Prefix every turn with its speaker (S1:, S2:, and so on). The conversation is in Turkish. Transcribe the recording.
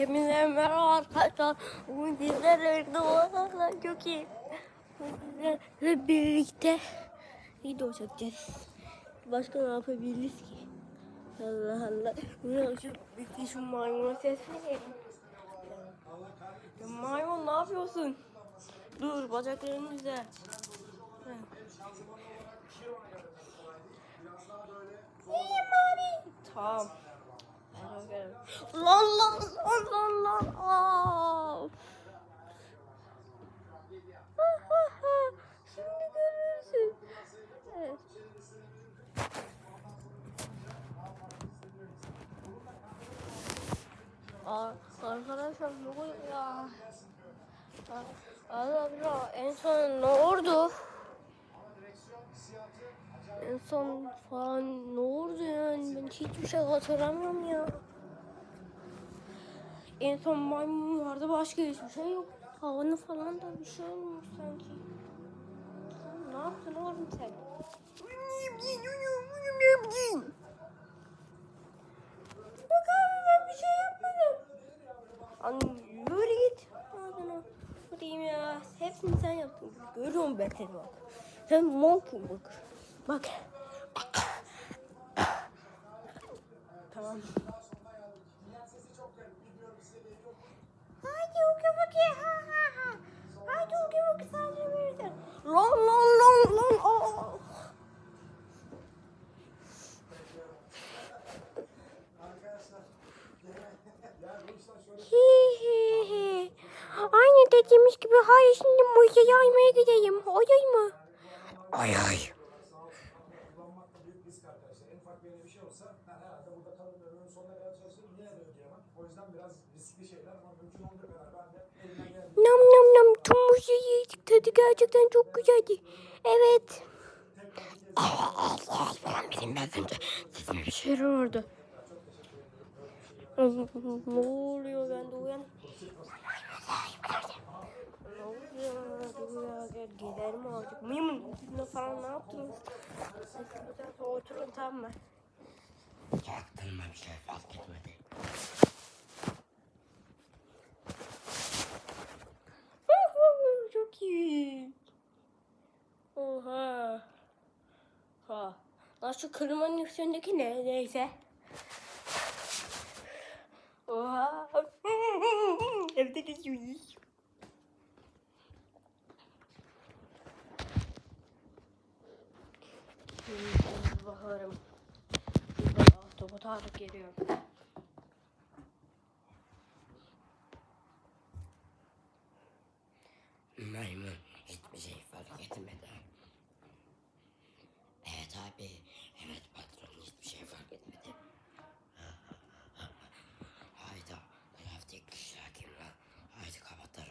S1: Hepinize merhaba arkadaşlar. Bugün sizlerle birlikte olanlarla çok iyi. Sizlerle birlikte video çekeceğiz. Başka ne yapabiliriz ki? Allah Allah. Bunu şu, bir şu maymuna ses verelim. Ya Maymun ne yapıyorsun? Dur bacaklarını düzelt. İyiyim abi. Tamam. Etme. Lan lan lan lan lan. Aa. Şimdi görürsün. Evet. Aa, arkadaşlar oluyor ya? Allah en son ne oldu? En son falan ne oldu yani ben hiçbir şey hatırlamıyorum ya. En son maymun vardı başka hiçbir şey yok. Havanı falan da bir şey olmuş sanki. Sen ne yaptın oğlum sen? Bak abi ben bir şey yapmadım. An yürü git. Ağzına. Vurayım ya. Hepsini sen yaptın. Görüyorum ben seni bak. Sen monkun bak. Bak. Tamam.
S2: Şeyler ama mümkün olduğu kadar ben de elimden geldiğince
S1: Nam nam nam. Tüm mucizeyi yedik. Tadı gerçekten çok güzeldi. Evet.
S3: Falan bilinmez önce. Sizin bir şey.
S1: Şer orada. ne oluyor ben de uyan. Gel gidelim artık. Mıyım? Ne falan ne yaptınız? Oturun tamam mı?
S3: Çaktırma bir şey fark etmedi.
S1: Çok iyi. Oha. Ha. Lan şu kırmanın üstündeki ne? Neyse. Oha. Evde geziyoruz. Şimdi bakarım. Şurada ahtapot artık geliyor.